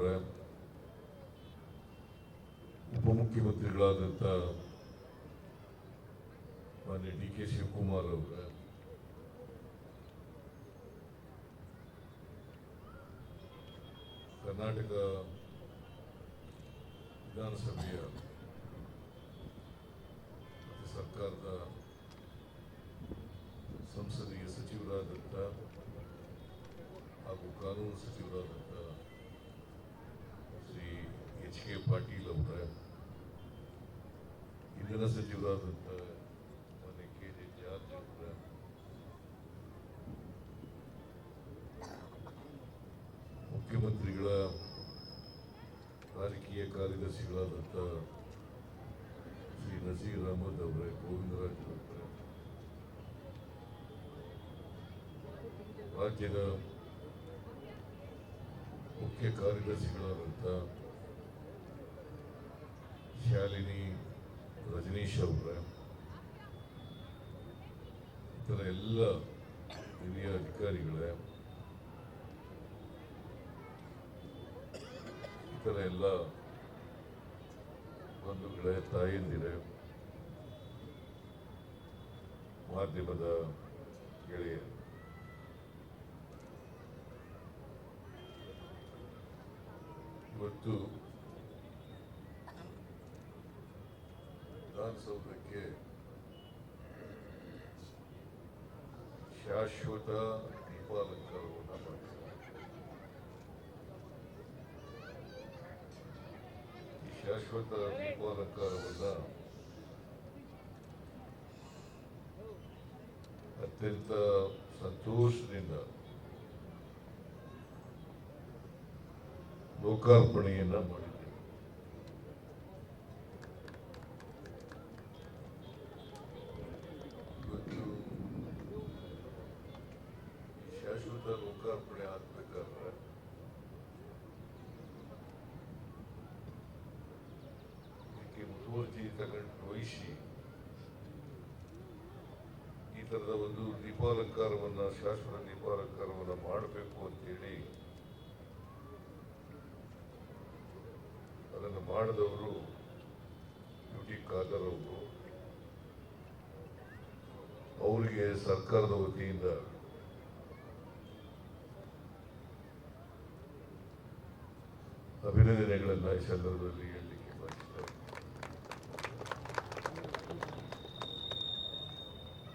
ಅವರ ಉಪಮುಖ್ಯಮಂತ್ರಿಗಳಾದಂಥ ಮಾನ್ಯ D K Shivakumar ಅವರ, ಕರ್ನಾಟಕ ವಿಧಾನಸಭೆಯ ಸರ್ಕಾರದ ಸಂಸದೀಯ ಸಚಿವರಾದಂಥ ಹಾಗೂ ಕಾನೂನು ಸಚಿವರಾದಂಥ ಶ್ರೀ ಎಚ್ ಕೆ ಪಾಟೀಲ್ ಅವರ ಇಂಧನ ಸಚಿವರಾದಂಥ ಮನೆ ಕೆ ಜೆ ಜಾರ್ಜ್ ಅವರ ಮುಖ್ಯಮಂತ್ರಿಗಳ ರಾಜಕೀಯ ಕಾರ್ಯದರ್ಶಿಗಳಾದಂಥ ಶ್ರೀ ನಜೀರ್ ಅಹಮದ್ ಅವರೇ, ಗೋವಿಂದರಾಜ್ ಅವರೇ, ರಾಜ್ಯದ ಮುಖ್ಯ ಕಾರ್ಯದರ್ಶಿಗಳಾದಂಥ ಶಾಲಿನಿ ರಜನೀಶ್ ಅವರೇ. ಇತರ ಎಲ್ಲ ಹಿರಿಯ ಅಧಿಕಾರಿಗಳೇ. ಇತರ ಎಲ್ಲ ಬಂಧುಗಳೇ ತಾಯಂದಿರೇ. ಮಾಧ್ಯಮದ ಗೆಳೆಯರು. ಇವತ್ತು ವಿಧಾನಸೌಧಕ್ಕೆ ಶಾಶ್ವತ ದೀಪಾಲಂಕಾರವನ್ನು ಶಾಶ್ವತ ದೀಪಾಲಂಕಾರವನ್ನು ಅತ್ಯಂತ ಸಂತೋಷದಿಂದ ಲೋಕಾರ್ಪಣೆಯನ್ನ ಮಾಡಿದ್ದೇವೆ ಇವತ್ತು ಈ ಶಾಶ್ವತ ಲೋಕಾರ್ಪಣೆ ಆಗ್ಬೇಕಾದ್ರೆ ಇದಕ್ಕೆ ಮುತುವರ್ಜಿ ತಗೊಂಡು ವಹಿಸಿ ಈ ತರದ ಒಂದು ದೀಪಾಲಂಕಾರವನ್ನ, ಶಾಶ್ವತ ದೀಪಾಲಂಕಾರವನ್ನ ಮಾಡಬೇಕು ಅಂತೇಳಿ ಅದನ್ನು ಮಾಡಿದವರು ಯು ಟಿ ಖಾದರ್ ಅವರು. ಅವರಿಗೆ ಸರ್ಕಾರದ ವತಿಯಿಂದ ಅಭಿನಂದನೆಗಳನ್ನ ಈ ಸಂದರ್ಭದಲ್ಲಿ ಹೇಳಲಿಕ್ಕೆ ಬಯಸ್ತಾರೆ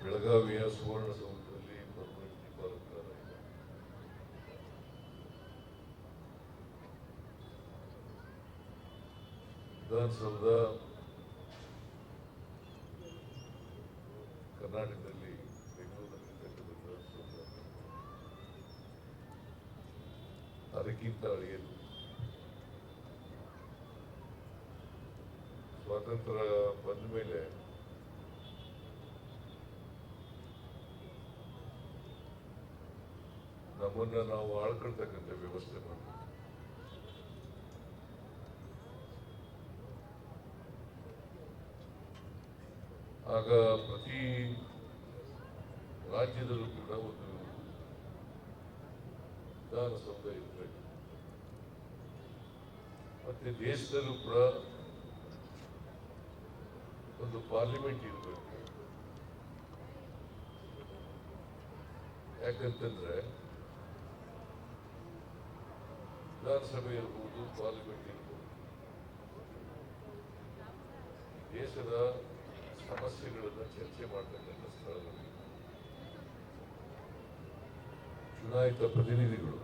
ಬೆಳಗಾವಿಯ ಸುವರ್ಣ ಸೌಧದಲ್ಲಿ ಪರ್ಮನೆಂಟ್ ದೀಪಾಲಂಕಾರ ಇದೆ ವಿಧಾನಸೌಧ ಕರ್ನಾಟಕದಲ್ಲಿ ಬೆಂಗಳೂರಿನಲ್ಲಿರ್ತಕ್ಕಂಥ ವಿಧಾನಸೌಧ ಅದಕ್ಕಿಂತ ಅಳಿಯದು ಸ್ವಾತಂತ್ರ್ಯ ಬಂದ ಮೇಲೆ ನಮ್ಮನ್ನ ನಾವು ಆಳ್ಕೊಳ್ತಕ್ಕಂಥ ವ್ಯವಸ್ಥೆ ಮಾಡಬೇಕು. ಆಗ ಪ್ರತಿ ರಾಜ್ಯದಲ್ಲೂ ಕೂಡ ಒಂದು ವಿಧಾನಸೌಧ ಇರಬೇಕು. ಮತ್ತೆ ದೇಶದಲ್ಲೂ ಕೂಡ ಒಂದು ಪಾರ್ಲಿಮೆಂಟ್ ಇರಬೇಕು. ಯಾಕಂತಂದ್ರೆ ವಿಧಾನಸಭೆ ಇರ್ಬೋದು ಪಾರ್ಲಿಮೆಂಟ್ ಇರ್ಬೋದು. ದೇಶದ ಸಮಸ್ಯೆಗಳನ್ನು ಚರ್ಚೆ ಮಾಡ್ತಕ್ಕಂಥ ಸ್ಥಳಗಳು. ಚುನಾಯಿತ ಪ್ರತಿನಿಧಿಗಳು.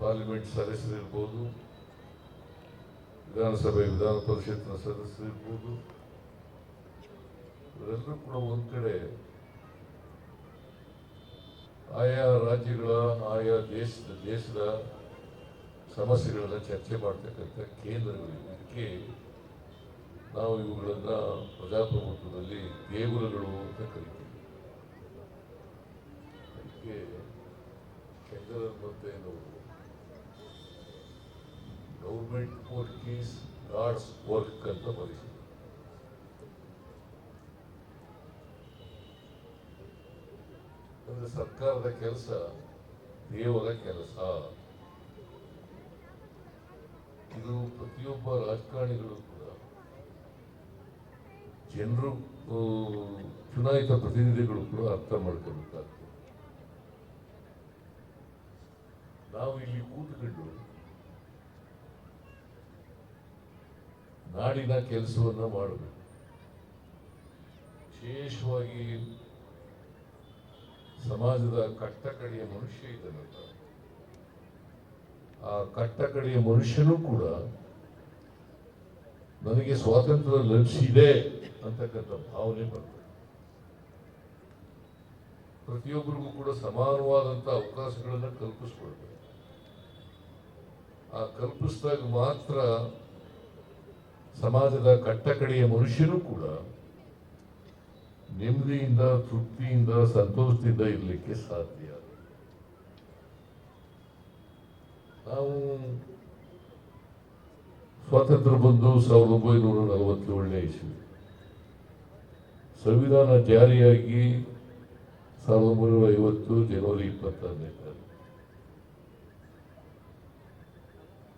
ಪಾರ್ಲಿಮೆಂಟ್ ಸದಸ್ಯರಿರ್ಬೋದು ವಿಧಾನಸಭೆ ವಿಧಾನ ಪರಿಷತ್ನ ಸದಸ್ಯರಿರ್ಬೋದು ಇವರೆಲ್ಲರೂ ಕೂಡ ಒಂದು ಕಡೆ ಆಯಾ ರಾಜ್ಯಗಳ ಆಯಾ ದೇಶದ ದೇಶದ ಸಮಸ್ಯೆಗಳನ್ನ ಚರ್ಚೆ ಮಾಡ್ತಕ್ಕಂಥ ಕೇಂದ್ರಗಳು ಇದಕ್ಕೆ ನಾವು ಇವುಗಳನ್ನ ಪ್ರಜಾಪ್ರಭುತ್ವದಲ್ಲಿ ದೇಗುಲಗಳು ಅಂತ ಕರಿತೀವಿ ಅದಕ್ಕೆ ಮತ್ತೆ ಮಂತೆಯವರು government work is God's work ಅಂತ ಬರೆಸಿದ್ರು ಅಂದರೆ ಸರ್ಕಾರದ ಕೆಲಸ, ದೇವರ ಕೆಲಸ. ಇದು ಪ್ರತಿಯೊಬ್ಬ ರಾಜಕಾರಣಿಗಳು ಕೂಡ ಜನರು ಚುನಾಯಿತ ಪ್ರತಿನಿಧಿಗಳು ಕೂಡ ಅರ್ಥ ಮಾಡ್ಕೊಳ್ಬೇಕಾಗ್ತದೆ. ನಾವು ಇಲ್ಲಿ ಕೂತ್ಕೊಂಡು ನಾಡಿನ ಕೆಲಸವನ್ನು ಮಾಡಬೇಕು. ವಿಶೇಷವಾಗಿ ಸಮಾಜದ ಕಟ್ಟಕಡೆಯ ಮನುಷ್ಯ ಇದ್ದಂತ ಆ ಕಟ್ಟಕಡೆಯ ಮನುಷ್ಯನೂ ಕೂಡ ನನಗೆ ಸ್ವಾತಂತ್ರ್ಯ ಲಭಿಸಿದೆ ಅಂತಕ್ಕಂಥ ಭಾವನೆ ಬರ್ತದೆ. ಪ್ರತಿಯೊಬ್ಬರಿಗೂ ಕೂಡ ಸಮಾನವಾದಂಥ ಅವಕಾಶಗಳನ್ನು ಕಲ್ಪಿಸ್ಕೊಳ್ಬೇಕು. ಆ ಕಲ್ಪಿಸಿದಾಗ ಮಾತ್ರ ಸಮಾಜದ ಕಟ್ಟಕಡೆಯ ಮನುಷ್ಯರು ಕೂಡ ನೆಮ್ಮದಿಯಿಂದ, ತೃಪ್ತಿಯಿಂದ, ಸಂತೋಷದಿಂದ ಇರಲಿಕ್ಕೆ ಸಾಧ್ಯ. ನಾವು ಸ್ವಾತಂತ್ರ್ಯ ಬಂದು ಸಾವಿರದ ಒಂಬೈನೂರ ನಲವತ್ತೇಳನೇ ಇಸ್ವಿ. ಸಂವಿಧಾನ ಜಾರಿಯಾಗಿ ಸಾವಿರದ ಒಂಬೈನೂರ ಐವತ್ತು ಜನವರಿ ಇಪ್ಪತ್ತಾರನೇ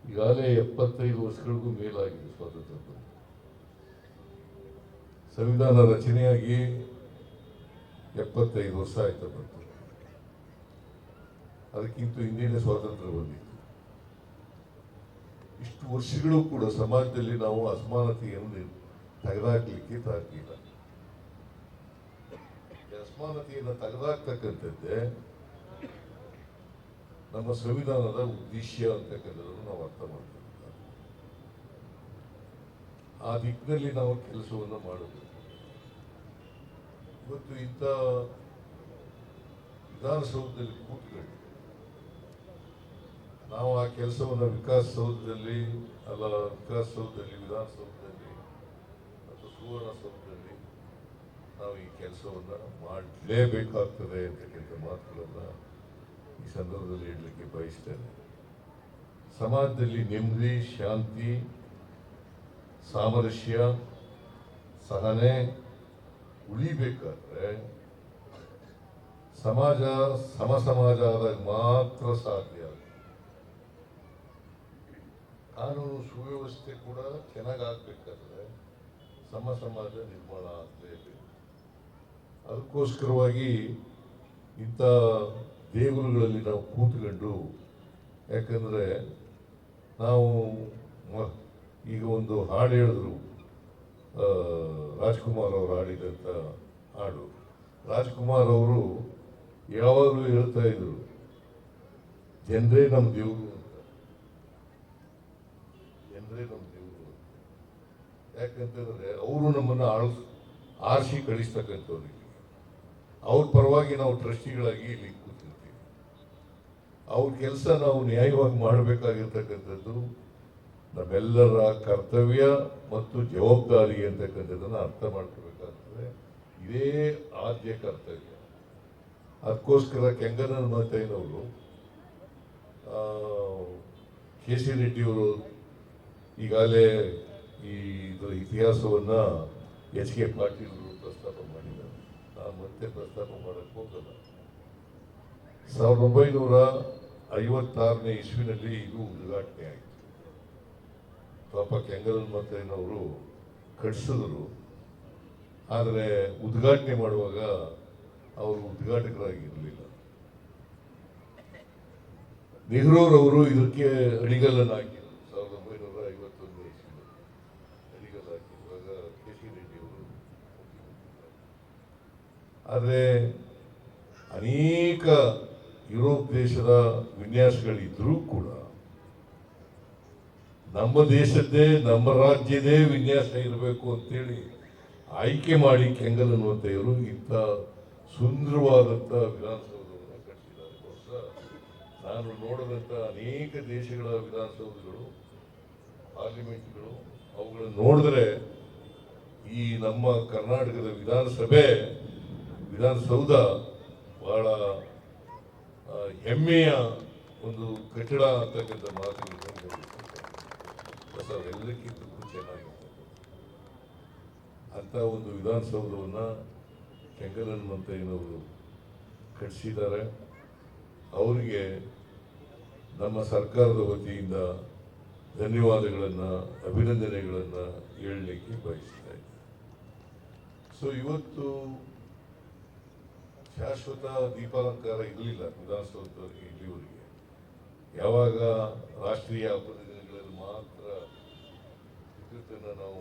ಈಗಾಗಲೇ ಎಪ್ಪತ್ತೈದು ವರ್ಷಗಳಿಗೂ ಮೇಲಾಗಿದೆ ಸ್ವಾತಂತ್ರ್ಯ ಸಂವಿಧಾನ ರಚನೆಯಾಗಿ ಎಪ್ಪತ್ತೈದು ವರ್ಷ ಆಯ್ತು ಅದಕ್ಕಿಂತ ಹಿಂದಿನ ಸ್ವಾತಂತ್ರ್ಯ ಬಂದಿತ್ತು. ಇಷ್ಟು ವರ್ಷಗಳು ಕೂಡ ಸಮಾಜದಲ್ಲಿ ನಾವು ಅಸಮಾನತೆಯನ್ನು ತೆಗೆದಾಕ್ಲಿಕ್ಕೆ ತಾಕಿಲ್ಲ ಅಸಮಾನತೆಯನ್ನು ತೆಗೆದುಹಾಕ್ತಕ್ಕಂಥದ್ದೇ ನಮ್ಮ ಸಂವಿಧಾನದ ಉದ್ದೇಶ ಅಂತಕ್ಕಂಥದ್ದನ್ನು ನಾವು ಅರ್ಥ ಮಾಡ್ತೀವಿ ಆ ದಿಕ್ಕಿನಲ್ಲಿ ನಾವು ಕೆಲಸವನ್ನು ಮಾಡಬೇಕು. ಇವತ್ತು ಇಂಥ ವಿಧಾನಸೌಧದಲ್ಲಿ ಕೂತ್ಕೊಂಡು ನಾವು ಆ ಕೆಲಸವನ್ನು ವಿಕಾಸಸೌಧದಲ್ಲಿ ಅಲ್ಲ ವಿಕಾಸಸೌಧದಲ್ಲಿ, ವಿಧಾನಸೌಧದಲ್ಲಿ ಮತ್ತು ಸುವರ್ಣಸೌಧದಲ್ಲಿ ನಾವು ಈ ಕೆಲಸವನ್ನು ಮಾಡಲೇಬೇಕಾಗ್ತದೆ ಅಂತಕ್ಕಂಥ ಮಾತುಗಳನ್ನು ಈ ಸಂದರ್ಭದಲ್ಲಿ ಹೇಳಲಿಕ್ಕೆ ಬಯಸ್ತೇನೆ. ಸಮಾಜದಲ್ಲಿ ನೆಮ್ಮದಿ, ಶಾಂತಿ, ಸಾಮರಸ್ಯ, ಸಹನೆ ಉಳಿಬೇಕಾದ್ರೆ ಸಮಾಜ ಸಮ ಸಮಾಜ ಆದಾಗ ಮಾತ್ರ ಸಾಧ್ಯ. ಕಾನೂನು ಸುವ್ಯವಸ್ಥೆ ಕೂಡ ಚೆನ್ನಾಗಿ ಆಗ್ಬೇಕಾದ್ರೆ ಸಮ ಸಮಾಜ ನಿರ್ಮಾಣ ಆಗಲೇಬೇಕು. ಅದಕ್ಕೋಸ್ಕರವಾಗಿ ಇಂಥ ದೇಗುಲಗಳಲ್ಲಿ ನಾವು ಕೂತ್ಕೊಂಡು, ಯಾಕಂದರೆ ನಾವು ಈಗ ಒಂದು ಹಾಡು ಹೇಳಿದ್ರು ರಾಜ್ಕುಮಾರ್ ಅವರು ಹಾಡಿದಂಥ ಹಾಡು. ರಾಜ್ಕುಮಾರ್ ಅವರು ಯಾವಾಗಲೂ ಹೇಳ್ತಾ ಇದ್ರು, ಜನರೇ ನಮ್ಮ ದೇವರು ಜನರೇ ನಮ್ಮ ದೇವರು ಯಾಕಂತಂದರೆ ಅವರು ನಮ್ಮನ್ನು ಆಳಿಸ್, ಆರಿಸಿ ಕಳಿಸ್ತಕ್ಕಂಥವ್ರಿಗೆ ಅವ್ರ ಪರವಾಗಿ ನಾವು ಟ್ರಸ್ಟಿಗಳಾಗಿ ಇಲ್ಲಿ ಅವ್ರ ಕೆಲಸ ನಾವು ನ್ಯಾಯವಾಗಿ ಮಾಡಬೇಕಾಗಿರ್ತಕ್ಕಂಥದ್ದು ನಮ್ಮೆಲ್ಲರ ಕರ್ತವ್ಯ ಮತ್ತು ಜವಾಬ್ದಾರಿ ಅಂತಕ್ಕಂಥದ್ದನ್ನು ಅರ್ಥ ಮಾಡ್ಕೋಬೇಕಾಗ್ತದೆ. ಇದೇ ಆದ್ಯ ಕರ್ತವ್ಯ. ಅದಕ್ಕೋಸ್ಕರ ಕೆಂಗನ ಮಾತೈನವರು ಕೆ ಸಿ ರೆಡ್ಡಿಯವರು ಈಗಾಗಲೇ ಈ ಇದರ ಇತಿಹಾಸವನ್ನ ಎಚ್ ಕೆ ಪಾಟೀಲ್ ಪ್ರಸ್ತಾಪ ಮಾಡಿದ್ದಾರೆ. ನಾನು ಮತ್ತೆ ಪ್ರಸ್ತಾಪ ಮಾಡಕ್ಕೆ ಹೋಗಲ್ಲ. ಸಾವಿರದ ಒಂಬೈನೂರ ಐವತ್ತಾರನೇ ಇಸ್ವಿನಲ್ಲಿ ಇದು ಉದ್ಘಾಟನೆ ಆಯಿತು. ಪಾಪ ಕೆಂಗಲ್ ಮತಯ್ಯನವರು ಕಟ್ಸಿದ್ರು. ಆದರೆ ಉದ್ಘಾಟನೆ ಮಾಡುವಾಗ ಅವರು ಉದ್ಘಾಟಕರಾಗಿರಲಿಲ್ಲ. ನೆಹರೂರವರು ಇದಕ್ಕೆ ಅಡಿಗಲ್ಲನ್ನು ಹಾಕಿದ್ರು ಸಾವಿರದ ಒಂಬೈನೂರ ಇಸವಿ ಕೆ ಆದರೆ ಅನೇಕ ಯುರೋಪ್ ದೇಶದ ವಿನ್ಯಾಸಗಳಿದ್ರೂ ಕೂಡ ನಮ್ಮ ದೇಶದ್ದೇ, ನಮ್ಮ ರಾಜ್ಯದೇ ವಿನ್ಯಾಸ ಇರಬೇಕು ಅಂತೇಳಿ ಆಯ್ಕೆ ಮಾಡಿ ಕೆಂಗಲ್ ಅನ್ನುವಂತೆಯವರು ಇಂಥ ಸುಂದರವಾದಂಥ ವಿಧಾನಸೌಧವನ್ನು ಕಟ್ಟಿದ್ದಾರೆ. ನಾನು ನೋಡಿದಂಥ ಅನೇಕ ದೇಶಗಳ ವಿಧಾನಸೌಧಗಳು, ಪಾರ್ಲಿಮೆಂಟ್ಗಳು, ಅವುಗಳನ್ನು ನೋಡಿದ್ರೆ ಈ ನಮ್ಮ ಕರ್ನಾಟಕದ ವಿಧಾನಸಭೆ, ವಿಧಾನಸೌಧ ಬಹಳ ಹೆಮ್ಮೆಯ ಒಂದು ಕಟ್ಟಡ ಅಂತಕ್ಕಂಥ ಮಾತುಗಳು ಹೊಸ ಎಲ್ಲಕ್ಕಿಂತಲೂ ಚೆನ್ನಾಗಿರ್ತದೆ ಅಂತ ಒಂದು ವಿಧಾನಸೌಧವನ್ನು ಕೆಂಗಲನ್ ಮಂತಯ್ಯನವರು ಕಟ್ಟಿಸಿದ್ದಾರೆ ಅವರಿಗೆ ನಮ್ಮ ಸರ್ಕಾರದ ವತಿಯಿಂದ ಧನ್ಯವಾದಗಳನ್ನು, ಅಭಿನಂದನೆಗಳನ್ನು ಹೇಳಲಿಕ್ಕೆ ಬಯಸ್ತಾ ಇದ್ದೀನಿ ಸೊ ಇವತ್ತು ಶಾಶ್ವತ ದೀಪಾಲಂಕಾರ ಇರಲಿಲ್ಲ ವಿಧಾನಸೌಧದವರಿಗೆ ಇಲ್ಲಿವರೆಗೆ. ಯಾವಾಗ ರಾಷ್ಟ್ರೀಯ ಹಬ್ಬದ ಮಾತ್ರ ವಿದ್ಯುತ್ತನ್ನು ನಾವು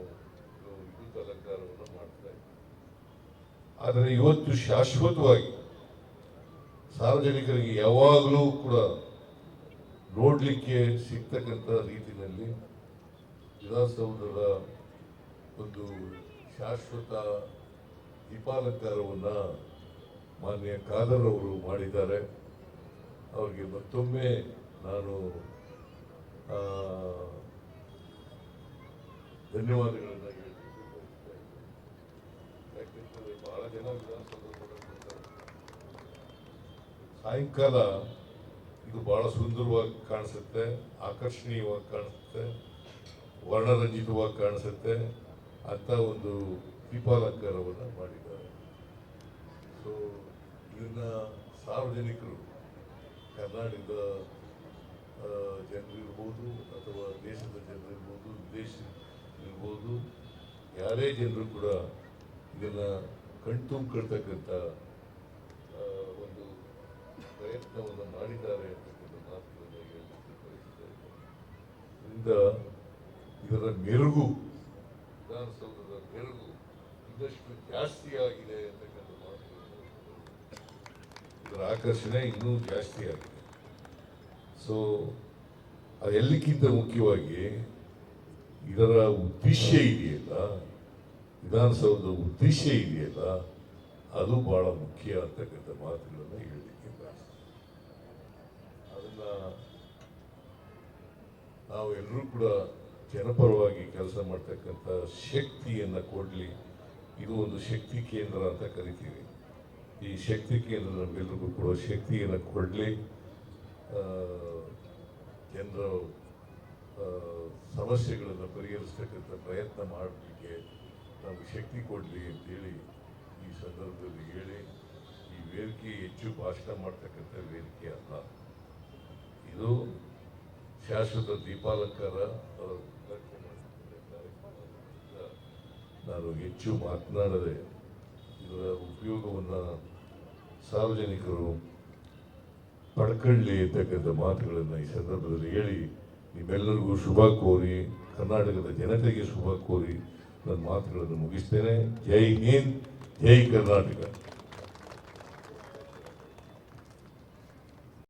ವಿದ್ಯುತ್ ಅಲಂಕಾರವನ್ನು ಮಾಡ್ತಾ ಆದರೆ ಇವತ್ತು ಶಾಶ್ವತವಾಗಿ ಸಾರ್ವಜನಿಕರಿಗೆ ಯಾವಾಗಲೂ ಕೂಡ ನೋಡಲಿಕ್ಕೆ ಸಿಗ್ತಕ್ಕಂಥ ರೀತಿಯಲ್ಲಿ ವಿಧಾನಸೌಧದ ಒಂದು ಶಾಶ್ವತ ದೀಪಾಲಂಕಾರವನ್ನು ಮಾನ್ಯ ಖಾದರ್ ಅವರು ಮಾಡಿದ್ದಾರೆ. ಅವರಿಗೆ ಮತ್ತೊಮ್ಮೆ ನಾನು ಧನ್ಯವಾದಗಳನ್ನು ಹೇಳ್ತೀನಿ. ಜನ ಸಾಯಂಕಾಲ ಇದು ಬಹಳ ಸುಂದರವಾಗಿ ಕಾಣಿಸುತ್ತೆ, ಆಕರ್ಷಣೀಯವಾಗಿ ಕಾಣಿಸುತ್ತೆ, ವರ್ಣರಂಜಿತವಾಗಿ ಕಾಣಿಸುತ್ತೆ ಅಂತ ಒಂದು ದೀಪಾಲಂಕಾರವನ್ನು ಮಾಡಿದ್ದಾರೆ. ಸೊ ಇದನ್ನ ಸಾರ್ವಜನಿಕರು ಕರ್ನಾಟಕದ ಜನರಿರ್ಬೋದು ಅಥವಾ ದೇಶದ ಜನರಿರ್ಬೋದು ವಿದೇಶ ಇರ್ಬೋದು ಯಾರೇ ಜನರು ಕೂಡ ಇದನ್ನ ಕಣ್ತುಂಬಿಕೊಳ್ತಕ್ಕಂಥ ಒಂದು ಪ್ರಯತ್ನವನ್ನು ಮಾಡಿದ್ದಾರೆ ಅಂತಕ್ಕಂಥ ಮಾತುಗಳನ್ನು ಹೇಳಲಿಕ್ಕೆ ಇದರಿಂದ ಇದರ ಮೆರುಗು, ವಿಧಾನಸೌಧದ ಮೆರುಗು ಇನ್ನಷ್ಟು ಜಾಸ್ತಿ ಆಗಿದೆ ಅಂತಕ್ಕಂಥ ಇದರ ಆಕರ್ಷಣೆ ಇನ್ನೂ ಜಾಸ್ತಿ ಆಗಿದೆ. ಸೊ ಅದೆಲ್ಲಕ್ಕಿಂತ ಮುಖ್ಯವಾಗಿ ಇದರ ಉದ್ದೇಶ ಇದೆಯಲ್ಲ, ವಿಧಾನಸೌಧದ ಉದ್ದೇಶ ಇದೆಯಲ್ಲ, ಅದು ಬಹಳ ಮುಖ್ಯ ಅಂತಕ್ಕಂಥ ಮಾತುಗಳನ್ನು ಹೇಳಲಿಕ್ಕೆ ಅದನ್ನ ನಾವು ಎಲ್ಲರೂ ಕೂಡ ಜನಪರವಾಗಿ ಕೆಲಸ ಮಾಡ್ತಕ್ಕಂಥ ಶಕ್ತಿಯನ್ನು ಕೊಡಲಿ. ಇದು ಒಂದು ಶಕ್ತಿ ಕೇಂದ್ರ ಅಂತ ಕರಿತೀವಿ. ಈ ಶಕ್ತಿ ಕೇಂದ್ರ ನಮಗೆಲ್ಲರಿಗೂ ಕೊಡೋ ಶಕ್ತಿಯನ್ನು ಕೊಡಲಿ. ಜನರ ಸಮಸ್ಯೆಗಳನ್ನು ಪರಿಹರಿಸ್ತಕ್ಕಂಥ ಪ್ರಯತ್ನ ಮಾಡಲಿಕ್ಕೆ ನಮಗೆ ಶಕ್ತಿ ಕೊಡಲಿ ಅಂತೇಳಿ ಈ ಸಂದರ್ಭದಲ್ಲಿ ಹೇಳಿ, ಈ ವೇದಿಕೆ ಹೆಚ್ಚು ಭಾಷಣ ಮಾಡ್ತಕ್ಕಂಥ ವೇದಿಕೆ ಅಲ್ಲ. ಇದು ಶಾಶ್ವತ ದೀಪಾಲಂಕಾರ ನಾನು ಹೆಚ್ಚು ಮಾತನಾಡದೆ ಇದರ ಉಪಯೋಗವನ್ನು ಸಾರ್ವಜನಿಕರು ಪಡ್ಕೊಳ್ಳಿ ಅಂತಕ್ಕಂಥ ಮಾತುಗಳನ್ನು ಈ ಸಂದರ್ಭದಲ್ಲಿ ಹೇಳಿ ನಿಮ್ಮೆಲ್ಲರಿಗೂ ಶುಭ ಕೋರಿ, ಕರ್ನಾಟಕದ ಜನತೆಗೆ ಶುಭ ಕೋರಿ ನನ್ನ ಮಾತುಗಳನ್ನು ಮುಗಿಸ್ತೇನೆ. ಜೈ ಹಿಂದ್, ಜೈ ಕರ್ನಾಟಕ.